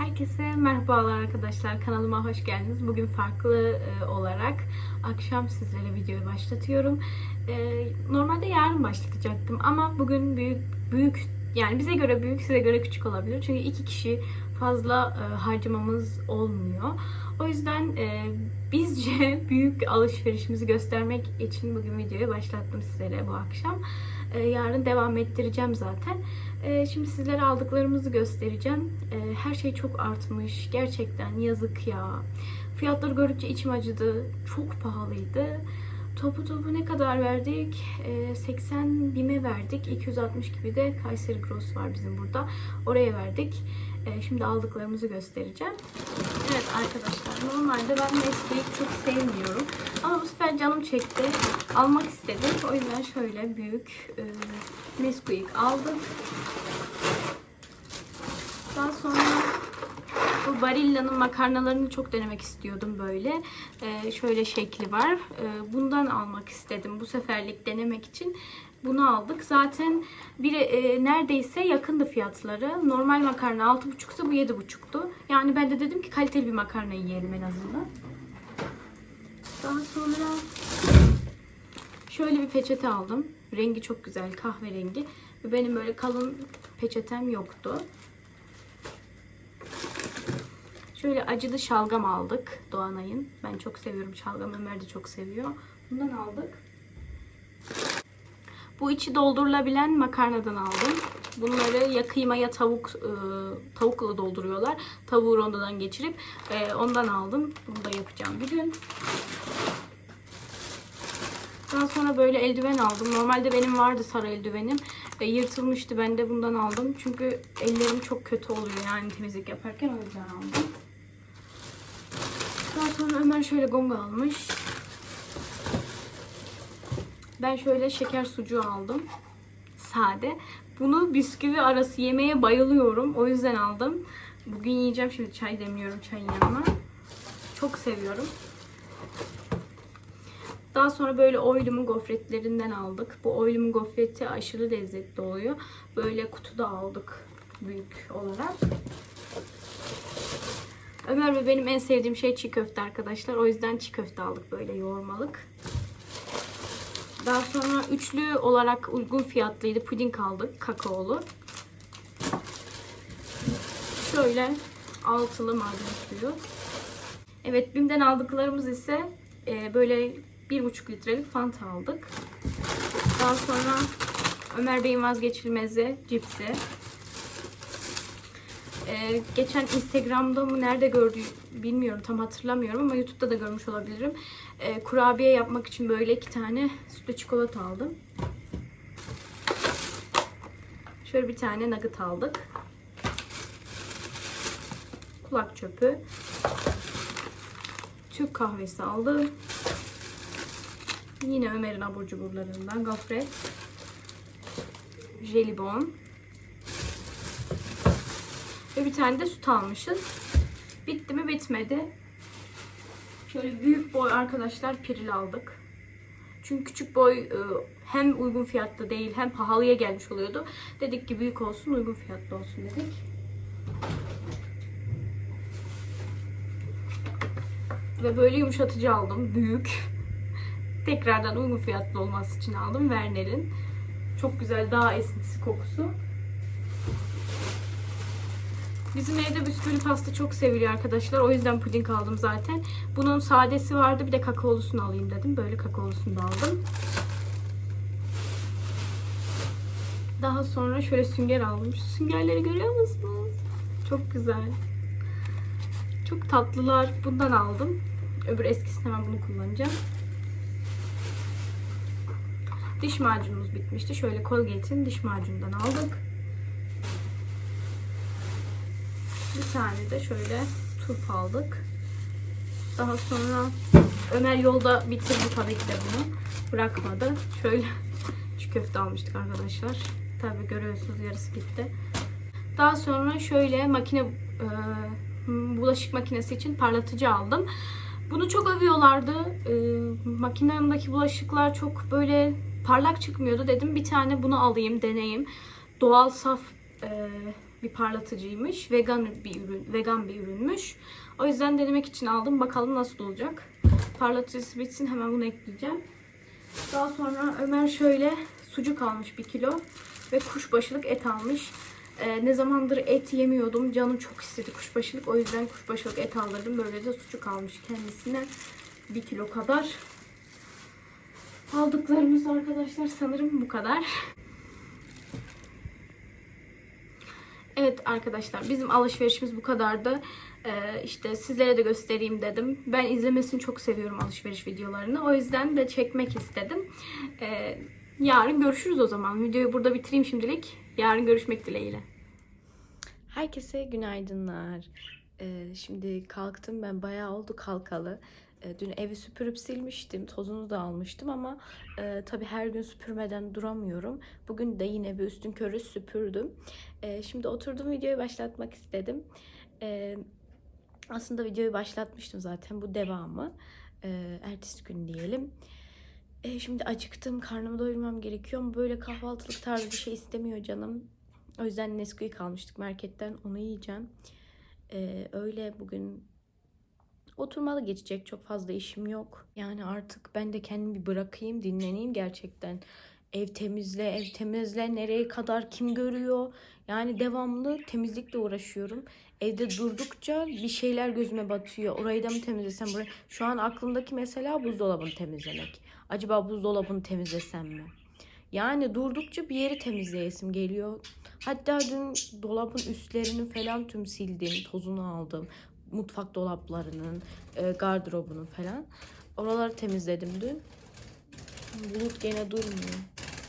Herkese merhabalar arkadaşlar. Kanalıma hoş geldiniz. Bugün farklı e, olarak akşam sizlere videoyu başlatıyorum. E, normalde yarın başlatacaktım ama bugün büyük büyük yani bize göre büyük, size göre küçük olabilir. Çünkü iki kişi fazla e, harcamamız olmuyor. O yüzden e, bizce büyük alışverişimizi göstermek için bugün videoyu başlattım sizlere bu akşam. E, yarın devam ettireceğim zaten. E, şimdi sizlere aldıklarımızı göstereceğim. E, her şey çok artmış. Gerçekten yazık ya. Fiyatları gördükçe içim acıdı. Çok pahalıydı. Topu topu ne kadar verdik? E, 80 bime verdik. 260 gibi de Kayseri Gross var bizim burada. Oraya verdik. Şimdi aldıklarımızı göstereceğim. Evet arkadaşlar normalde ben Nesquik'i çok sevmiyorum. Ama bu sefer canım çekti. Almak istedim. O yüzden şöyle büyük e, Nesquik aldım. Daha sonra bu Barilla'nın makarnalarını çok denemek istiyordum böyle. Ee, şöyle şekli var. Ee, bundan almak istedim bu seferlik denemek için. Bunu aldık. Zaten bir e, neredeyse yakındı fiyatları. Normal makarna 6,5 ise bu 7,5'tu. Yani ben de dedim ki kaliteli bir makarna yiyelim en azından. Daha sonra şöyle bir peçete aldım. Rengi çok güzel kahverengi. Ve benim böyle kalın peçetem yoktu. Şöyle acılı şalgam aldık Doğanay'ın. Ben çok seviyorum şalgam. Ömer de çok seviyor. Bundan aldık. Bu içi doldurulabilen makarnadan aldım. Bunları ya kıyma ya tavuk e, tavukla dolduruyorlar. Tavuğu rondodan geçirip e, ondan aldım. Bunu da yapacağım bir gün. Daha sonra böyle eldiven aldım. Normalde benim vardı sarı eldivenim. E, yırtılmıştı. Ben de bundan aldım. Çünkü ellerim çok kötü oluyor yani temizlik yaparken o yüzden aldım. Daha sonra Ömer şöyle gong almış. Ben şöyle şeker sucuğu aldım. Sade. Bunu bisküvi arası yemeye bayılıyorum. O yüzden aldım. Bugün yiyeceğim. Şimdi çay demliyorum çayın yanına. Çok seviyorum. Daha sonra böyle oylumun gofretlerinden aldık. Bu oylumun gofreti aşırı lezzetli oluyor. Böyle kutuda aldık büyük olarak. Ömer ve benim en sevdiğim şey çiğ köfte arkadaşlar. O yüzden çiğ köfte aldık böyle yoğurmalık. Daha sonra üçlü olarak uygun fiyatlıydı. Puding aldık kakaolu. Şöyle altılı maden suyu. Evet BİM'den aldıklarımız ise e, böyle bir buçuk litrelik Fanta aldık. Daha sonra Ömer Bey'in vazgeçilmezi cipsi. Ee, geçen Instagram'da mı nerede gördüğü bilmiyorum tam hatırlamıyorum ama YouTube'da da görmüş olabilirim. Ee, kurabiye yapmak için böyle iki tane sütlü çikolata aldım. Şöyle bir tane nugget aldık. Kulak çöpü. Türk kahvesi aldım. Yine Ömer'in abur cuburlarından gofret. Jelibon. Ve bir tane de süt almışız. Bitti mi bitmedi. Şöyle büyük boy arkadaşlar piril aldık. Çünkü küçük boy e, hem uygun fiyatlı değil hem pahalıya gelmiş oluyordu. Dedik ki büyük olsun uygun fiyatlı olsun dedik. Ve böyle yumuşatıcı aldım. Büyük. Tekrardan uygun fiyatlı olması için aldım. Vernel'in. Çok güzel dağ esintisi kokusu. Bizim evde bisküvili pasta çok seviliyor arkadaşlar. O yüzden puding aldım zaten. Bunun sadesi vardı. Bir de kakaolusunu alayım dedim. Böyle kakaolusunu da aldım. Daha sonra şöyle sünger aldım. Şu süngerleri görüyor musunuz? Çok güzel. Çok tatlılar. Bundan aldım. Öbür eskisini hemen bunu kullanacağım. Diş macunumuz bitmişti. Şöyle Colgate'in diş macunundan aldık. Bir tane de şöyle turp aldık. Daha sonra Ömer yolda bitirdi tabii ki de bunu. Bırakmadı. Şöyle çiğ köfte almıştık arkadaşlar. Tabii görüyorsunuz yarısı gitti. Daha sonra şöyle makine e, bulaşık makinesi için parlatıcı aldım. Bunu çok övüyorlardı. E, makinemdeki bulaşıklar çok böyle parlak çıkmıyordu. Dedim bir tane bunu alayım deneyeyim. Doğal saf e, bir parlatıcıymış. Vegan bir ürün, vegan bir ürünmüş. O yüzden denemek için aldım. Bakalım nasıl olacak. Parlatıcısı bitsin hemen bunu ekleyeceğim. Daha sonra Ömer şöyle sucuk almış bir kilo ve kuşbaşılık et almış. Ee, ne zamandır et yemiyordum. Canım çok istedi kuşbaşılık. O yüzden kuşbaşılık et aldırdım. Böyle de sucuk almış kendisine. Bir kilo kadar. Aldıklarımız arkadaşlar sanırım bu kadar. Evet arkadaşlar bizim alışverişimiz bu kadardı. Ee, işte sizlere de göstereyim dedim. Ben izlemesini çok seviyorum alışveriş videolarını. O yüzden de çekmek istedim. Ee, yarın görüşürüz o zaman. Videoyu burada bitireyim şimdilik. Yarın görüşmek dileğiyle. Herkese günaydınlar. Ee, şimdi kalktım ben bayağı oldu kalkalı. Ee, dün evi süpürüp silmiştim, tozunu da almıştım ama e, tabii her gün süpürmeden duramıyorum. Bugün de yine bir üstün körü süpürdüm. Ee, şimdi oturdum videoyu başlatmak istedim. Ee, aslında videoyu başlatmıştım zaten bu devamı. Ee, ertesi gün diyelim. Ee, şimdi acıktım, karnımı doyurmam gerekiyor böyle kahvaltılık tarzı bir şey istemiyor canım. O yüzden Nesquik almıştık marketten. Onu yiyeceğim. Ee, öyle bugün oturmalı geçecek. Çok fazla işim yok. Yani artık ben de kendimi bir bırakayım, dinleneyim gerçekten. Ev temizle, ev temizle. Nereye kadar kim görüyor? Yani devamlı temizlikle uğraşıyorum. Evde durdukça bir şeyler gözüme batıyor. Orayı da mı temizlesem? Burayı... Şu an aklımdaki mesela buzdolabını temizlemek. Acaba buzdolabını temizlesem mi? Yani durdukça bir yeri temizleyesim geliyor. Hatta dün dolabın üstlerini falan tüm sildim. Tozunu aldım. Mutfak dolaplarının, e, gardırobunun falan. Oraları temizledim dün. Bulut gene durmuyor.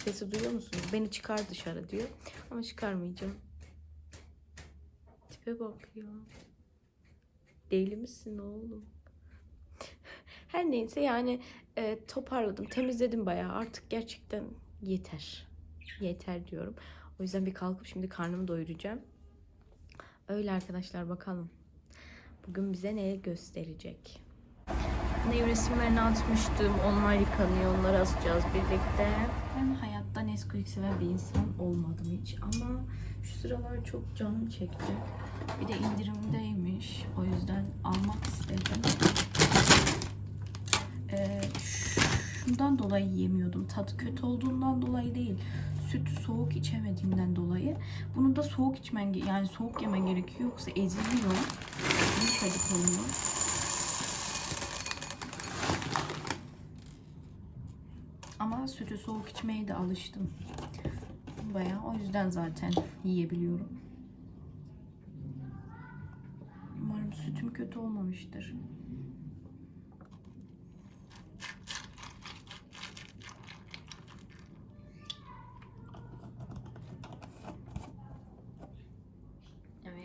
Sesi duyuyor musunuz? Beni çıkar dışarı diyor. Ama çıkarmayacağım. Tipe bak ya. Deli misin oğlum? Her neyse yani e, toparladım, temizledim bayağı. Artık gerçekten yeter. Yeter diyorum. O yüzden bir kalkıp şimdi karnımı doyuracağım. Öyle arkadaşlar bakalım. Bugün bize ne gösterecek? Nevresimlerini atmıştım. Onlar yıkanıyor. Onları asacağız birlikte. Ben hayatta Nesquik seven bir insan olmadım hiç. Ama şu sıralar çok canım çekti. Bir de indirimdeymiş. O yüzden almak istedim. Ee, şundan dolayı yiyemiyordum. Tadı kötü olduğundan dolayı değil. Sütü soğuk içemediğimden dolayı. Bunu da soğuk içmen yani soğuk yemen gerekiyor yoksa eziliyor. Yumuşacık oluyor. Ama sütü soğuk içmeye de alıştım. Bayağı o yüzden zaten yiyebiliyorum. Umarım sütüm kötü olmamıştır.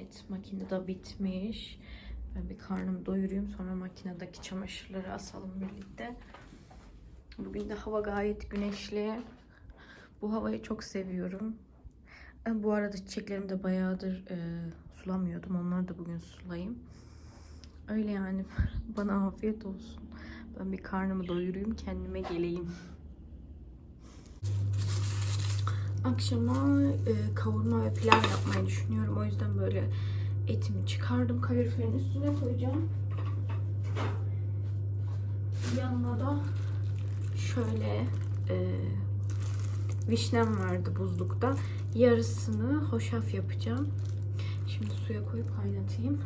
Evet, makinede bitmiş. Ben bir karnımı doyurayım sonra makinedeki çamaşırları asalım birlikte. Bugün de hava gayet güneşli. Bu havayı çok seviyorum. Ben bu arada çiçeklerimi de bayağıdır e, sulamıyordum. Onları da bugün sulayayım. Öyle yani bana afiyet olsun. Ben bir karnımı doyurayım kendime geleyim. Akşama e, kavurma ve pilav yapmayı düşünüyorum. O yüzden böyle etimi çıkardım. Kaloriferin üstüne koyacağım. Yanına da şöyle e, vişnem vardı buzlukta. Yarısını hoşaf yapacağım. Şimdi suya koyup kaynatayım.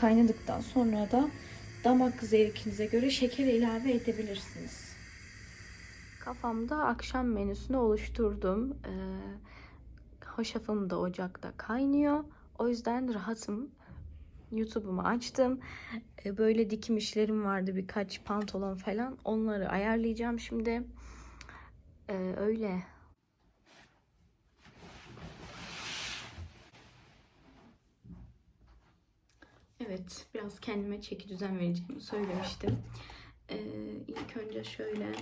Kaynadıktan sonra da damak zevkinize göre şeker ilave edebilirsiniz. Kafamda akşam menüsünü oluşturdum. Ee, hoşafım da ocakta kaynıyor. O yüzden rahatım. YouTube'umu açtım. Ee, böyle dikim işlerim vardı birkaç pantolon falan. Onları ayarlayacağım şimdi. Ee, öyle. Evet, biraz kendime çeki düzen vereceğimi söylemiştim. Ee, ilk önce şöyle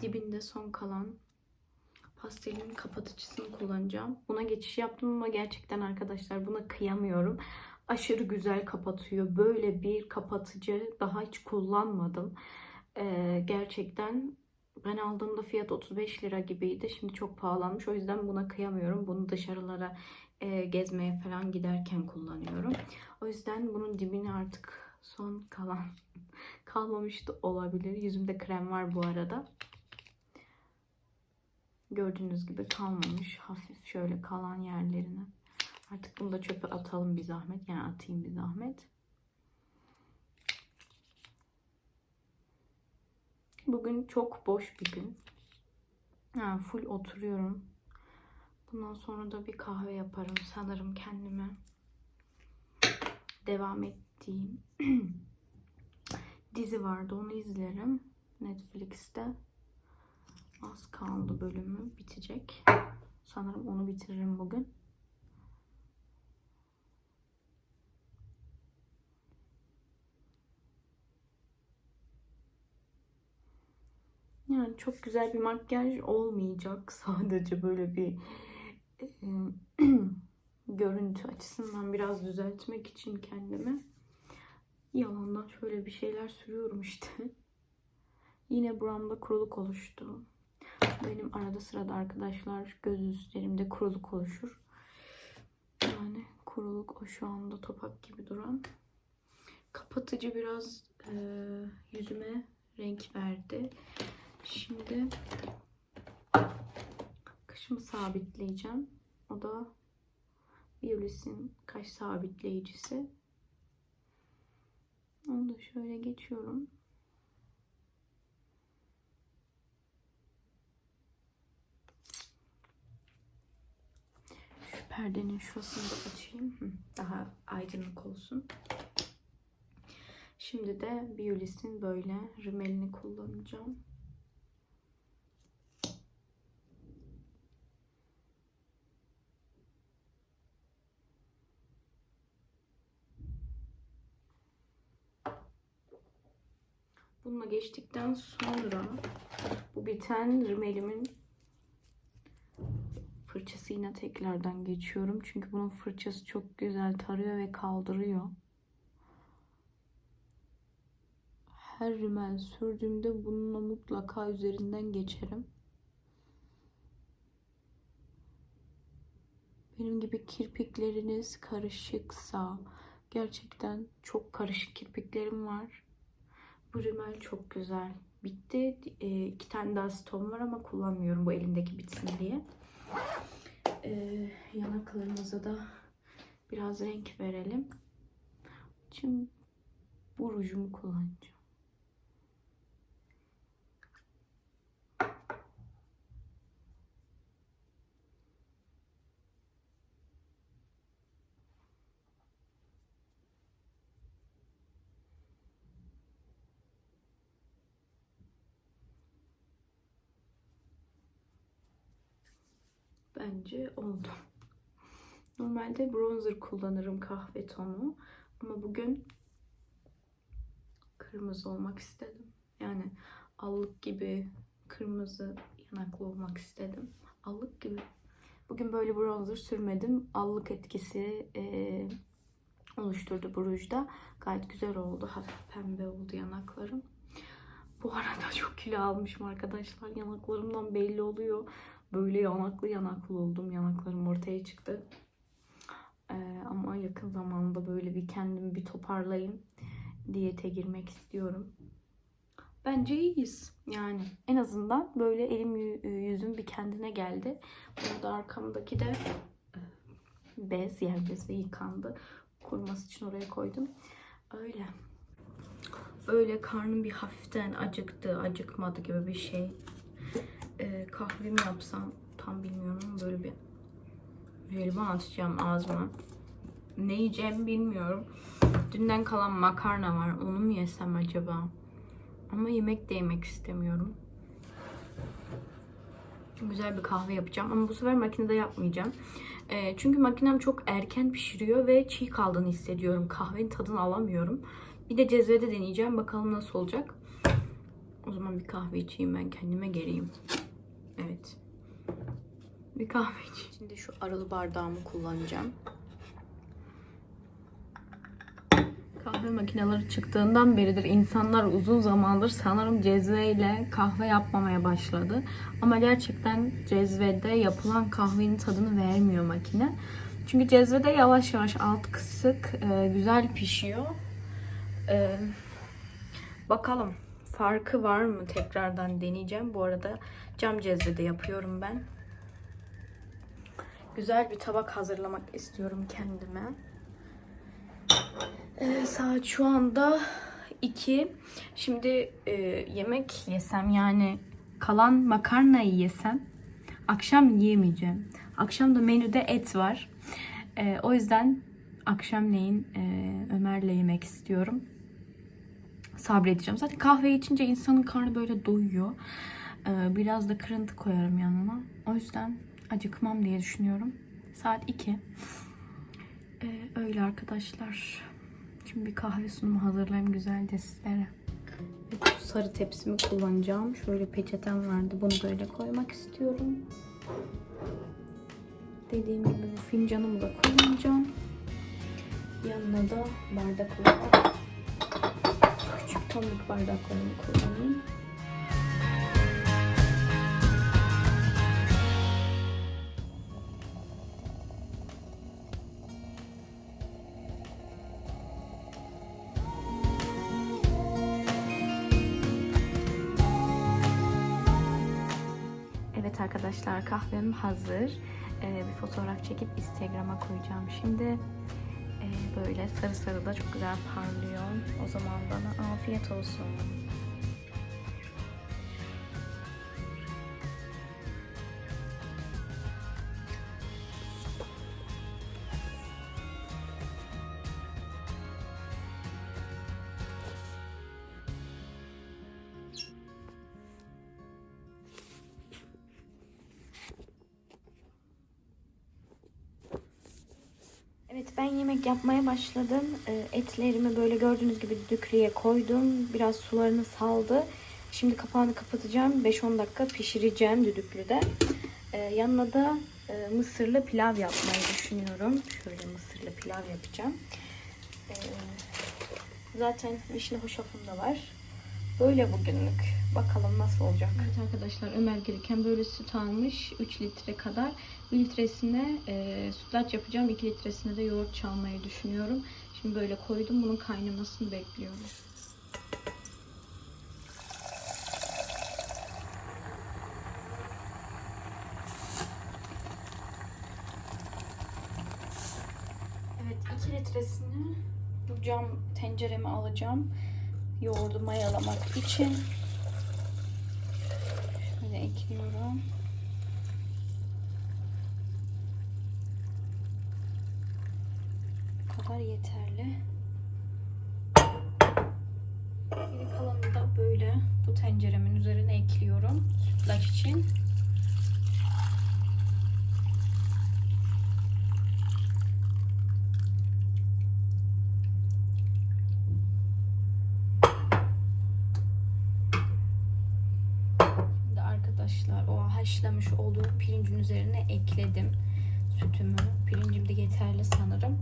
dibinde son kalan pastelin kapatıcısını kullanacağım. Buna geçiş yaptım ama gerçekten arkadaşlar buna kıyamıyorum. Aşırı güzel kapatıyor. Böyle bir kapatıcı daha hiç kullanmadım. Ee, gerçekten ben aldığımda fiyat 35 lira gibiydi. Şimdi çok pahalanmış. O yüzden buna kıyamıyorum. Bunu dışarılara e, gezmeye falan giderken kullanıyorum. O yüzden bunun dibini artık son kalan kalmamış da olabilir. Yüzümde krem var bu arada. Gördüğünüz gibi kalmamış. Hafif şöyle kalan yerlerine. Artık bunu da çöpe atalım bir zahmet. Yani atayım bir zahmet. Bugün çok boş bir gün. Yani full oturuyorum. Bundan sonra da bir kahve yaparım sanırım kendime. Devam ettiğim dizi vardı onu izlerim. Netflix'te. Az kaldı bölümü bitecek. Sanırım onu bitiririm bugün. Yani çok güzel bir makyaj olmayacak. Sadece böyle bir görüntü açısından biraz düzeltmek için kendimi. Yalandan şöyle bir şeyler sürüyorum işte. Yine buramda kuruluk oluştu. Benim arada sırada arkadaşlar göz üstlerimde kuruluk oluşur. Yani kuruluk o şu anda topak gibi duran. Kapatıcı biraz e, yüzüme renk verdi. Şimdi kaşımı sabitleyeceğim. O da Biolis'in kaş sabitleyicisi. Onu da şöyle geçiyorum. Şu perdenin şurasını da açayım. Daha aydınlık olsun. Şimdi de Biolis'in böyle rimelini kullanacağım. Bununla geçtikten sonra bu biten rimelimin fırçasıyla tekrardan geçiyorum. Çünkü bunun fırçası çok güzel tarıyor ve kaldırıyor. Her rimel sürdüğümde bununla mutlaka üzerinden geçerim. Benim gibi kirpikleriniz karışıksa gerçekten çok karışık kirpiklerim var. Bu rimel çok güzel. Bitti. E, iki tane daha ston var ama kullanmıyorum bu elimdeki bitsin diye. E, yanaklarımıza da biraz renk verelim. Şimdi bu rujumu kullanacağım. Bence oldu. Normalde bronzer kullanırım kahve tonu. Ama bugün kırmızı olmak istedim. Yani allık gibi kırmızı yanaklı olmak istedim. Allık gibi. Bugün böyle bronzer sürmedim. Allık etkisi e, oluşturdu bu rujda. Gayet güzel oldu. Hafif pembe oldu yanaklarım. Bu arada çok kilo almışım arkadaşlar. Yanaklarımdan belli oluyor. Böyle yanaklı yanaklı oldum. Yanaklarım ortaya çıktı. Ee, ama yakın zamanda böyle bir kendimi bir toparlayayım. Diyete girmek istiyorum. Bence iyiyiz. Yani en azından böyle elim yü- yüzüm bir kendine geldi. Burada arkamdaki de e, bez, yer bezi yıkandı. Kuruması için oraya koydum. Öyle. Öyle karnım bir hafiften acıktı, acıkmadı gibi bir şey. Ee, kahve mi yapsam tam bilmiyorum böyle bir jelibon atacağım ağzıma. Ne yiyeceğimi bilmiyorum. Dünden kalan makarna var. Onu mu yesem acaba? Ama yemek de yemek istemiyorum. güzel bir kahve yapacağım. Ama bu sefer makinede yapmayacağım. Ee, çünkü makinem çok erken pişiriyor ve çiğ kaldığını hissediyorum. Kahvenin tadını alamıyorum. Bir de cezvede deneyeceğim. Bakalım nasıl olacak. O zaman bir kahve içeyim ben kendime geleyim. Evet. Bir kahve içeyim. Şimdi şu aralı bardağımı kullanacağım. Kahve makineleri çıktığından beridir insanlar uzun zamandır sanırım cezveyle kahve yapmamaya başladı. Ama gerçekten cezvede yapılan kahvenin tadını vermiyor makine. Çünkü cezvede yavaş yavaş alt kısık e, güzel pişiyor. E, bakalım farkı var mı tekrardan deneyeceğim. Bu arada cam cezvede yapıyorum ben. Güzel bir tabak hazırlamak istiyorum kendime. Ee, saat şu anda 2. Şimdi e, yemek yesem yani kalan makarnayı yesem akşam yiyemeyeceğim. Akşam da menüde et var. Ee, o yüzden akşamleyin e, Ömer'le yemek istiyorum. Sabredeceğim. Zaten kahve içince insanın karnı böyle doyuyor. Ee, biraz da kırıntı koyarım yanına. O yüzden acıkmam diye düşünüyorum. Saat 2. Ee, öyle arkadaşlar. Şimdi bir kahve sunumu hazırlayayım güzelce sizlere. Evet, sarı tepsimi kullanacağım. Şöyle peçetem vardı. Bunu böyle koymak istiyorum. Dediğim gibi fincanımı da kullanacağım. Yanına da bardak olarak küçük tomruk bardaklarımı kullanayım. Evet arkadaşlar kahvem hazır. Ee, bir fotoğraf çekip Instagram'a koyacağım. Şimdi böyle sarı sarı da çok güzel parlıyor. O zaman bana afiyet olsun. Evet ben yemek yapmaya başladım. Ee, Etlerimi böyle gördüğünüz gibi düdüklüye koydum. Biraz sularını saldı. Şimdi kapağını kapatacağım. 5-10 dakika pişireceğim düdüklüde. Ee, yanına da e, mısırlı pilav yapmayı düşünüyorum. Şöyle mısırlı pilav yapacağım. Ee, zaten vişne hoşafım da var. Böyle bugünlük. Bakalım nasıl olacak. Evet arkadaşlar Ömer gelirken böyle süt almış. 3 litre kadar. 1 litresine e, sütlaç yapacağım. 2 litresine de yoğurt çalmayı düşünüyorum. Şimdi böyle koydum. Bunun kaynamasını bekliyorum. Evet 2 litresini bu cam tencereme alacağım. Yoğurdu mayalamak için. Ekliyorum. Bu kadar yeterli. Geri kalanını da böyle bu tenceremin üzerine ekliyorum. Sütlaç için. Şimdi arkadaşlar o haşlamış olduğum pirincin üzerine ekledim sütümü. Pirincim de yeterli sanırım.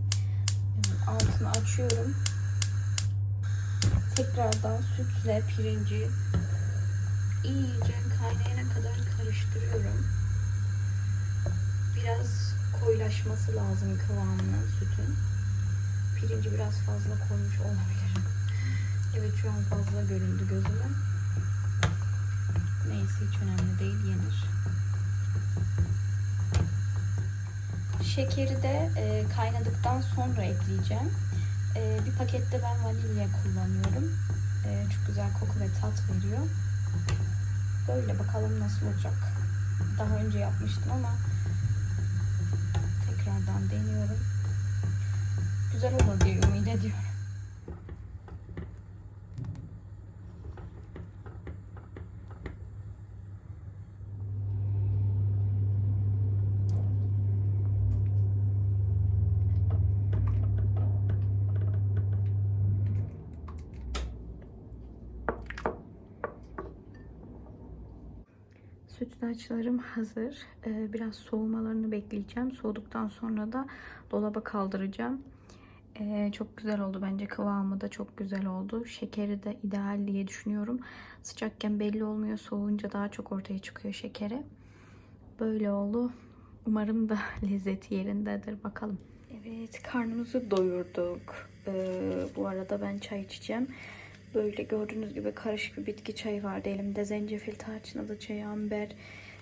Evet, altını açıyorum. Tekrardan sütle pirinci iyice kaynayana kadar karıştırıyorum. Biraz koyulaşması lazım kıvamının sütün. Pirinci biraz fazla koymuş olabilirim. Evet şu an fazla göründü gözüme. Neyse hiç önemli değil yenir. Şekeri de e, kaynadıktan sonra ekleyeceğim. E, bir pakette ben vanilya kullanıyorum. E, çok güzel koku ve tat veriyor. Böyle bakalım nasıl olacak. Daha önce yapmıştım ama tekrardan deniyorum. Güzel olur diye ümit ediyorum. Sütlaçlarım hazır. Ee, biraz soğumalarını bekleyeceğim. Soğuduktan sonra da dolaba kaldıracağım. Ee, çok güzel oldu bence kıvamı da çok güzel oldu. Şekeri de ideal diye düşünüyorum. Sıcakken belli olmuyor. Soğuyunca daha çok ortaya çıkıyor şekeri. Böyle oldu. Umarım da lezzeti yerindedir. Bakalım. Evet karnımızı doyurduk. Ee, bu arada ben çay içeceğim. Böyle gördüğünüz gibi karışık bir bitki çayı vardı elimde. Zencefil, tarçın çayı, amber,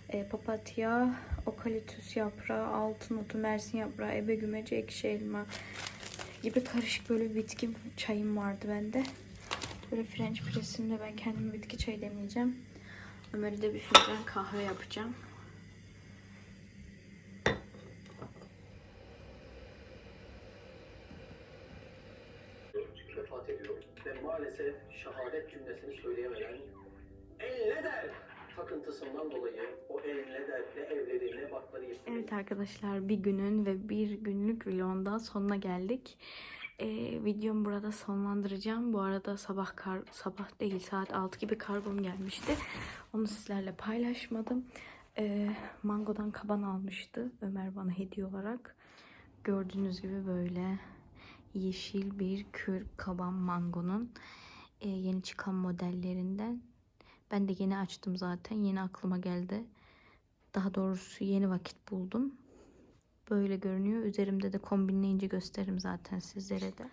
e, papatya, okaliptüs yaprağı, altın otu, mersin yaprağı, ebe gümeci, ekşi elma gibi karışık böyle bir bitki çayım vardı bende. Böyle French pressimle ben kendime bitki çayı demleyeceğim. Ömer'e de bir fincan kahve yapacağım. vefat ediyor ve maalesef şehadet cümlesini söyleyemeden el ne der takıntısından dolayı o el ne der ne evleri ne bakları yıkılıyor. Evet arkadaşlar bir günün ve bir günlük vlogun daha sonuna geldik. Ee, videomu burada sonlandıracağım. Bu arada sabah kar, sabah değil saat 6 gibi kargom gelmişti. Onu sizlerle paylaşmadım. Ee, mangodan kaban almıştı Ömer bana hediye olarak. Gördüğünüz gibi böyle yeşil bir kür kaban mangonun e, yeni çıkan modellerinden. Ben de yeni açtım zaten. Yeni aklıma geldi. Daha doğrusu yeni vakit buldum. Böyle görünüyor. Üzerimde de kombinleyince gösteririm zaten sizlere de.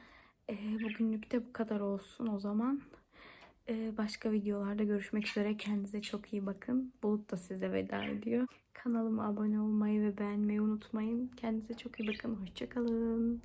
Ee, bugünlük de bu kadar olsun o zaman. Ee, başka videolarda görüşmek üzere. Kendinize çok iyi bakın. Bulut da size veda ediyor. Kanalıma abone olmayı ve beğenmeyi unutmayın. Kendinize çok iyi bakın. Hoşçakalın.